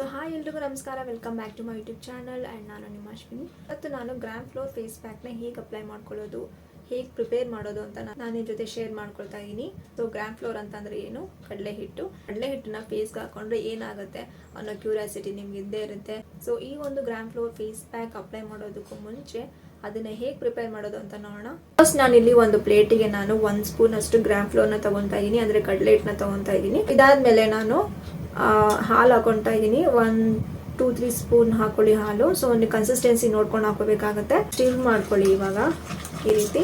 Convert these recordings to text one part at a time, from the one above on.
So hi ಎಲ್ರಿಗೂ ನಮಸ್ಕಾರ. Welcome back to my YouTube channel and ನಾನು ನಿಮ್ಮ ಅಶ್ವಿನಿ ಇವತ್ತು ನಾನು ಗ್ರಾಮ್ ಫ್ಲೋರ್ ಫೇಸ್ ಪ್ಯಾಕ್ನ ಹೇಗೆ ಅಪ್ಲೈ ಮಾಡ್ಕೊಳ್ಳೋದು, ಹೇಗೆ ಪ್ರಿಪೇರ್ ಮಾಡೋದು ಅಂತ ನಾನು ನಿಮ್ಮ ಜೊತೆ ಶೇರ್ ಮಾಡ್ಕೊಳ್ತಾ ಇದ್ದೀನಿ ಸೊ ಗ್ರಾಮ್ ಫ್ಲೋರ್ ಅಂತಂದ್ರೆ ಏನು? ಕಡಲೆ ಹಿಟ್ಟು. ಕಡಲೆ ಹಿಟ್ಟನ್ನ ಫೇಸ್ಗೆ ಹಾಕೊಂಡ್ರೆ ಏನಾಗುತ್ತೆ ಅನ್ನೋ ಕ್ಯೂರಿಯಾಸಿಟಿ ನಿಮ್ಗೆ ಇದ್ದೇ ಇರುತ್ತೆ. ಸೊ ಈ ಒಂದು gram flour face pack apply ಮಾಡೋದಕ್ಕೂ ಮುಂಚೆ ಅದನ್ನ ಹೇಗೆ ಪ್ರಿಪೇರ್ ಮಾಡೋದು ಅಂತ ನೋಡೋಣ. ಫಸ್ಟ್ ನಾನು ಇಲ್ಲಿ ಒಂದು ಪ್ಲೇಟಿಗೆ ನಾನು ಒಂದು ಸ್ಪೂನ್ ಅಷ್ಟು ಗ್ರಾಮ್ ಫ್ಲೋರ್ನ ತಗೊತಾ ಇದ್ದೀನಿ ಅಂದ್ರೆ ಕಡಲೆ ಹಿಟ್ಟನ್ನ ತಗೊತಾ ಇದ್ದೀನಿ ಇದಾದ್ಮೇಲೆ ನಾನು ಹಾಲು ಹಾಕೊತಾ ಇದ್ದೀನಿ ಒನ್ ಟೂ ತ್ರೀ ಸ್ಪೂನ್ ಹಾಕೊಳ್ಳಿ ಹಾಲು. ಸೊ ಒಂದು ಕನ್ಸಿಸ್ಟೆನ್ಸಿ ನೋಡ್ಕೊಂಡು ಹಾಕೋಬೇಕಾಗತ್ತೆ ಸ್ಟಿರ್ ಮಾಡ್ಕೊಳ್ಳಿ ಇವಾಗ, ಈ ರೀತಿ.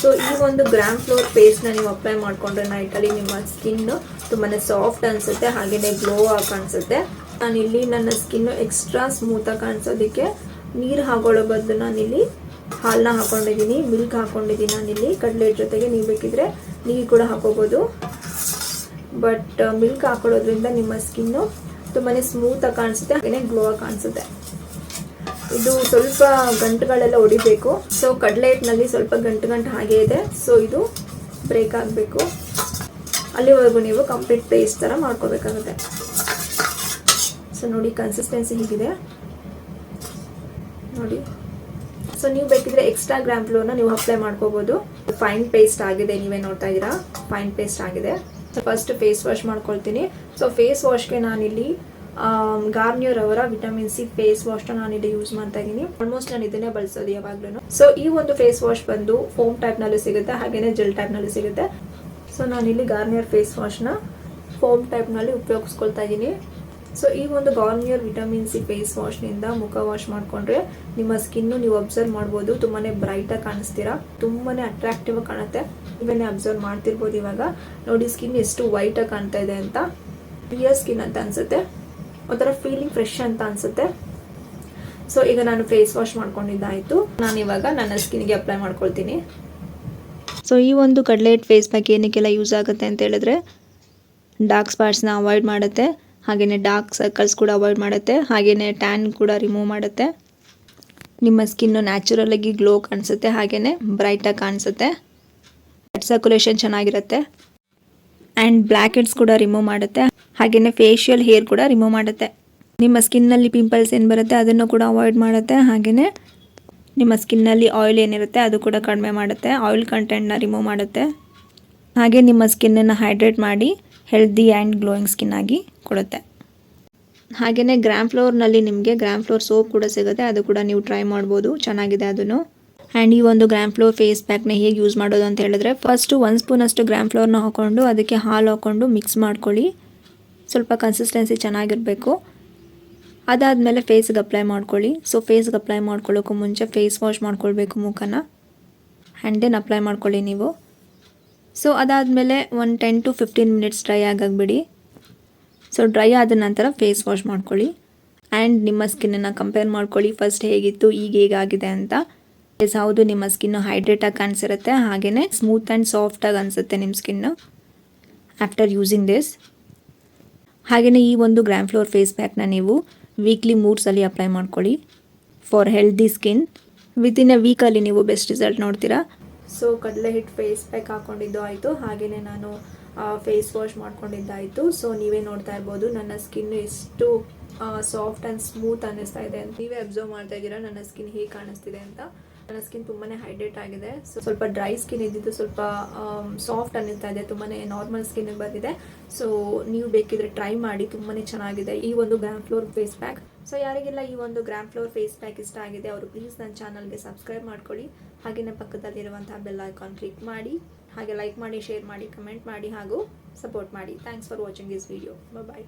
ಸೊ ಈ ಒಂದು ಗ್ರಾಮ್ ಫ್ಲೋರ್ ಪೇಸ್ಟ್ನ ನೀವು ಅಪ್ಲೈ ಮಾಡಿಕೊಂಡ್ರೆ ನೈಟಲ್ಲಿ ನಿಮ್ಮ ಸ್ಕಿನ್ ತುಂಬಾ ಸಾಫ್ಟ್ ಅನಿಸುತ್ತೆ ಹಾಗೆಯೇ ಗ್ಲೋ ಆಗಿ ಕಾಣಿಸುತ್ತೆ ನಾನು ಇಲ್ಲಿ ನನ್ನ ಸ್ಕಿನ್ನು ಎಕ್ಸ್ಟ್ರಾ ಸ್ಮೂತಾಗಿ ಕಾಣಿಸೋದಕ್ಕೆ ನೀರು ಹಾಕೊಳ್ಳೋ ಬದಲು ನಾನಿಲ್ಲಿ ಹಾಲನ್ನ ಹಾಕೊಂಡಿದ್ದೀನಿ ಮಿಲ್ಕ್ ಹಾಕೊಂಡಿದ್ದೀನಿ ನಾನಿಲ್ಲಿ. ಕಡಲೆ ಜೊತೆಗೆ ನೀವು ಬೇಕಿದ್ರೆ ನೀರು ಕೂಡ ಹಾಕೋಬೋದು. ಬಟ್ ಮಿಲ್ಕ್ ಹಾಕೊಳ್ಳೋದ್ರಿಂದ ನಿಮ್ಮ ಸ್ಕಿನ್ನು ತುಂಬಾ ಸ್ಮೂತಾಗಿ ಕಾಣಿಸುತ್ತೆ ಹಾಗೆಯೇ ಗ್ಲೋ ಆಗಿ ಕಾಣಿಸುತ್ತೆ. ಇದು ಸ್ವಲ್ಪ ಗಂಟುಗಳೆಲ್ಲ ಹೊಡಿಬೇಕು ಸೊ ಕಡಲೆ ಹಿಟ್ಟಿನಲ್ಲಿ ಸ್ವಲ್ಪ ಗಂಟು ಗಂಟು ಹಾಗೆ ಇದೆ. ಸೊ ಇದು ಬ್ರೇಕ್ ಆಗಬೇಕು. ಅಲ್ಲಿವರೆಗೂ ನೀವು ಕಂಪ್ಲೀಟ್ ಪೇಸ್ಟ್ ಥರ ಮಾಡ್ಕೋಬೇಕಾಗುತ್ತೆ. ಸೊ ನೋಡಿ ಕನ್ಸಿಸ್ಟೆನ್ಸಿ ಹೀಗಿದೆ. ನೋಡಿ. ಸೊ ನೀವು ಬೇಕಿದ್ರೆ ಎಕ್ಸ್ಟ್ರಾ ಗ್ರಾಮ್ ನೀವು ಅಪ್ಲೈ ಮಾಡ್ಕೋಬೋದು. ಫೈನ್ ಪೇಸ್ಟ್ ಆಗಿದೆ, ನೀವೇ ನೋಡ್ತಾ ಇದ್ದೀರಾ? ಫೈನ್ ಪೇಸ್ಟ್ ಆಗಿದೆ. ಫಸ್ಟ್ ಫೇಸ್ ವಾಶ್ ಮಾಡ್ಕೊಳ್ತೀನಿ. ಸೊ ಫೇಸ್ ವಾಶ್ಗೆ ನಾನಿಲ್ಲಿ ಗಾರ್ನಿಯರ್ ಅವರ ವಿಟಮಿನ್ ಸಿ ಫೇಸ್ ವಾಶ್ನ ನಾನಿಲ್ಲಿ ಯೂಸ್ ಮಾಡ್ತಾ ಇದ್ದೀನಿ. ಆಲ್ಮೋಸ್ಟ್ ನಾನು ಇದನ್ನೇ ಬಳಸೋದು ಯಾವಾಗ್ಲೂ ಸೊ ಈ ಒಂದು ಫೇಸ್ ವಾಶ್ ಬಂದು ಫೋಮ್ ಟೈಪ್ನಲ್ಲೂ ಸಿಗುತ್ತೆ, ಹಾಗೇನೆ ಜೆಲ್ ಟೈಪ್ನಲ್ಲೂ ಸಿಗುತ್ತೆ. ಸೊ ನಾನಿಲ್ಲಿ ಗಾರ್ನಿಯರ್ ಫೇಸ್ ವಾಶ್ನ ಫೋಮ್ ಟೈಪ್ನಲ್ಲಿ ಉಪಯೋಗಿಸ್ಕೊಳ್ತಾ ಇದ್ದೀನಿ. ಸೊ ಈ ಒಂದು ಗಾರ್ನಿಯರ್ ವಿಟಮಿನ್ ಸಿ ಫೇಸ್ ವಾಶ್ನಿಂದ ಮುಖ ವಾಶ್ ಮಾಡಿಕೊಂಡ್ರೆ ನಿಮ್ಮ ಸ್ಕಿನ್ನು ನೀವು ಅಬ್ಸರ್ವ್ ಮಾಡ್ಬೋದು. ತುಂಬಾ ಬ್ರೈಟಾಗಿ ಕಾಣಿಸ್ತೀರಾ. ತುಂಬಾ ಅಟ್ರಾಕ್ಟಿವ್ ಆಗಿ ಕಾಣುತ್ತೆ. ನೀವೇ ಅಬ್ಸರ್ವ್ ಮಾಡ್ತಿರ್ಬೋದು ಇವಾಗ. ನೋಡಿ ಸ್ಕಿನ್ ಎಷ್ಟು ವೈಟಾಗಿ ಕಾಣ್ತಾ ಇದೆ ಅಂತ. ಕ್ಲಿಯರ್ ಸ್ಕಿನ್ ಅಂತ ಅನಿಸುತ್ತೆ. ಒಂಥರ ಫೀಲಿಂಗ್ ಫ್ರೆಶ್ ಅಂತ ಅನಿಸುತ್ತೆ. ಸೊ ಈಗ ನಾನು ಫೇಸ್ ವಾಶ್ ಮಾಡ್ಕೊಂಡಿದ್ದಾಯಿತು. ನಾನು ಇವಾಗ ನನ್ನ ಸ್ಕಿನ್ಗೆ ಅಪ್ಲೈ ಮಾಡ್ಕೊಳ್ತೀನಿ. ಸೊ ಈ ಒಂದು ಕಡಲೆ ಫೇಸ್ ಪ್ಯಾಕ್ ಏನಕ್ಕೆಲ್ಲ ಯೂಸ್ ಆಗುತ್ತೆ ಅಂತ ಹೇಳಿದ್ರೆ ಡಾರ್ಕ್ ಸ್ಪಾಟ್ಸ್ನ ಅವಾಯ್ಡ್ ಮಾಡುತ್ತೆ. ಹಾಗೆಯೇ ಡಾರ್ಕ್ ಸರ್ಕಲ್ಸ್ ಕೂಡ ಅವಾಯ್ಡ್ ಮಾಡುತ್ತೆ. ಹಾಗೆಯೇ ಟ್ಯಾನ್ ಕೂಡ ರಿಮೂವ್ ಮಾಡುತ್ತೆ. ನಿಮ್ಮ ಸ್ಕಿನ್ನು ನ್ಯಾಚುರಲಾಗಿ ಗ್ಲೋ ಕಾಣಿಸುತ್ತೆ. ಹಾಗೆಯೇ ಬ್ರೈಟಾಗಿ ಕಾಣಿಸುತ್ತೆ. ಬ್ಲಡ್ ಸರ್ಕ್ಯುಲೇಷನ್ ಚೆನ್ನಾಗಿರುತ್ತೆ. ಆ್ಯಂಡ್ ಬ್ಲ್ಯಾಕ್ ಹೆಡ್ಸ್ ಕೂಡ ರಿಮೂವ್ ಮಾಡುತ್ತೆ. ಹಾಗೆಯೇ ಫೇಶಿಯಲ್ ಹೇರ್ ಕೂಡ ರಿಮೂವ್ ಮಾಡುತ್ತೆ. ನಿಮ್ಮ ಸ್ಕಿನ್ನಲ್ಲಿ ಪಿಂಪಲ್ಸ್ ಏನು ಬರುತ್ತೆ ಅದನ್ನು ಕೂಡ ಅವಾಯ್ಡ್ ಮಾಡುತ್ತೆ. ಹಾಗೆಯೇ ನಿಮ್ಮ ಸ್ಕಿನ್ನಲ್ಲಿ ಆಯಿಲ್ ಏನಿರುತ್ತೆ ಅದು ಕೂಡ ಕಡಿಮೆ ಮಾಡುತ್ತೆ. ಆಯಿಲ್ ಕಂಟೆಂಟ್ನ ರಿಮೂವ್ ಮಾಡುತ್ತೆ. ಹಾಗೆ ನಿಮ್ಮ ಸ್ಕಿನ್ನನ್ನು ಹೈಡ್ರೇಟ್ ಮಾಡಿ. ಹೆಲ್ದಿ ಆ್ಯಂಡ್ ಗ್ಲೋಯಿಂಗ್ ಸ್ಕಿನ್ ಆಗಿ ಕೊಡುತ್ತೆ. ಹಾಗೆಯೇ ಗ್ರ್ಯಾಮ್ ಫ್ಲೋರ್ನಲ್ಲಿ ನಿಮಗೆ ಗ್ರ್ಯಾಮ್ ಫ್ಲೋರ್ ಸೋಪ್ ಕೂಡ ಸಿಗುತ್ತೆ. ಅದು ಕೂಡ ನೀವು ಟ್ರೈ ಮಾಡ್ಬೋದು. ಚೆನ್ನಾಗಿದೆ ಅದನ್ನು. ಆ್ಯಂಡ್ ಈ ಒಂದು ಗ್ರಾಮ್ ಫ್ಲೋರ್ ಫೇಸ್ ಪ್ಯಾಕ್ನ ಹೇಗೆ ಯೂಸ್ ಮಾಡೋದು ಅಂತ ಹೇಳಿದ್ರೆ ಫಸ್ಟು ಒನ್ ಸ್ಪೂನ್ ಅಷ್ಟು ಗ್ರಾಮ್ ಫ್ಲೋರ್ನ ಹಾಕ್ಕೊಂಡು ಅದಕ್ಕೆ ಹಾಲು ಹಾಕ್ಕೊಂಡು ಮಿಕ್ಸ್ ಮಾಡ್ಕೊಳ್ಳಿ. ಸ್ವಲ್ಪ ಕನ್ಸಿಸ್ಟೆನ್ಸಿ ಚೆನ್ನಾಗಿರಬೇಕು. ಅದಾದಮೇಲೆ ಫೇಸ್ಗೆ ಅಪ್ಲೈ ಮಾಡ್ಕೊಳ್ಳಿ. ಸೊ ಫೇಸ್ಗೆ ಅಪ್ಲೈ ಮಾಡ್ಕೊಳ್ಳೋಕ್ಕೂ ಮುಂಚೆ ಫೇಸ್ ವಾಶ್ ಮಾಡ್ಕೊಳ್ಬೇಕು ಮುಖನ. ಆ್ಯಂಡ್ ದೆನ್ ಅಪ್ಲೈ ಮಾಡ್ಕೊಳ್ಳಿ ನೀವು. ಸೊ ಅದಾದಮೇಲೆ ಒಂದು ten to fifteen minutes dry ಆಗಾಗ್ಬಿಡಿ. So dry ಆದ ನಂತರ ಫೇಸ್ ವಾಶ್ ಮಾಡ್ಕೊಳ್ಳಿ. ಆ್ಯಂಡ್ ನಿಮ್ಮ ಸ್ಕಿನ್ನನ್ನು ಕಂಪೇರ್ ಮಾಡ್ಕೊಳ್ಳಿ. ಫಸ್ಟ್ ಹೇಗಿತ್ತು, ಈಗ ಹೇಗಾಗಿದೆ ಅಂತ. ಎಸ್ ಹೌದು, ನಿಮ್ಮ ಸ್ಕಿನ್ನು ಹೈಡ್ರೇಟಾಗಿ ಕಾಣಿಸಿರುತ್ತೆ. ಹಾಗೆಯೇ ಸ್ಮೂತ್ ಆ್ಯಂಡ್ ಸಾಫ್ಟಾಗಿ ಅನಿಸುತ್ತೆ ನಿಮ್ಮ ಸ್ಕಿನ್ನು ಆಫ್ಟರ್ ಯೂಸಿಂಗ್ ದಿಸ್ ಹಾಗೆಯೇ ಈ ಒಂದು ಗ್ರ್ಯಾಮ್ ಫ್ಲೋರ್ ಫೇಸ್ ಪ್ಯಾಕ್ನ ನೀವು ವೀಕ್ಲಿ ಮೂರು ಸಲ ಅಪ್ಲೈ ಮಾಡ್ಕೊಳ್ಳಿ. For healthy skin within a weekly ನೀವು ಬೆಸ್ಟ್ ರಿಸಲ್ಟ್ ನೋಡ್ತೀರಾ? ಸೊ ಕಡಲೆ ಹಿಟ್ಟು ಫೇಸ್ ಪ್ಯಾಕ್ ಹಾಕೊಂಡಿದ್ದು ಆಯಿತು. ಹಾಗೆಯೇ ನಾನು ಫೇಸ್ ವಾಶ್ ಮಾಡ್ಕೊಂಡಿದ್ದಾಯಿತು. ಸೊ ನೀವೇ ನೋಡ್ತಾ ಇರ್ಬೋದು, ನನ್ನ ಸ್ಕಿನ್ ಎಷ್ಟು ಸಾಫ್ಟ್ ಆ್ಯಂಡ್ ಸ್ಮೂತ್ ಅನ್ನಿಸ್ತಾ ಇದೆ ಅಂತ. ನೀವೇ ಅಬ್ಸರ್ವ್ ಮಾಡ್ತಾ ಇದ್ದೀರಾ, ನನ್ನ ಸ್ಕಿನ್ ಹೇಗೆ ಕಾಣಿಸ್ತಿದೆ ಅಂತ. ನನ್ನ ಸ್ಕಿನ್ ತುಂಬಾ ಹೈಡ್ರೇಟ್ ಆಗಿದೆ. ಸೊ ಸ್ವಲ್ಪ ಡ್ರೈ ಸ್ಕಿನ್ ಇದ್ದಿದ್ದು ಸ್ವಲ್ಪ ಸಾಫ್ಟ್ ಅನ್ನಿಸ್ತಾ ಇದೆ. ತುಂಬಾ ನಾರ್ಮಲ್ ಸ್ಕಿನ್ ಬಂದಿದೆ. ಸೊ ನೀವು ಬೇಕಿದ್ರೆ ಟ್ರೈ ಮಾಡಿ. ತುಂಬಾನೇ ಚೆನ್ನಾಗಿದೆ. ಈ ಒಂದು gram flour face pack so ಯಾರಿಗೆಲ್ಲ ಈ ಒಂದು ಗ್ರಾಮ್ ಫ್ಲೋರ್ ಫೇಸ್ ಪ್ಯಾಕ್ ಇಷ್ಟ ಆಗಿದೆ, ಅವರು ಪ್ಲೀಸ್ ನನ್ನ ಚಾನಲ್ಗೆ ಸಬ್ಸ್ಕ್ರೈಬ್ ಮಾಡ್ಕೊಳ್ಳಿ. ಹಾಗೆಯೇ ಪಕ್ಕದಲ್ಲಿರುವಂತಹ ಬೆಲ್ ಐಕಾನ್ ಕ್ಲಿಕ್ ಮಾಡಿ. ಹಾಗೆ ಲೈಕ್ ಮಾಡಿ ಶೇರ್ ಮಾಡಿ ಕಮೆಂಟ್ ಮಾಡಿ, ಹಾಗೂ ಸಪೋರ್ಟ್ ಮಾಡಿ. Thanks for watching this video bye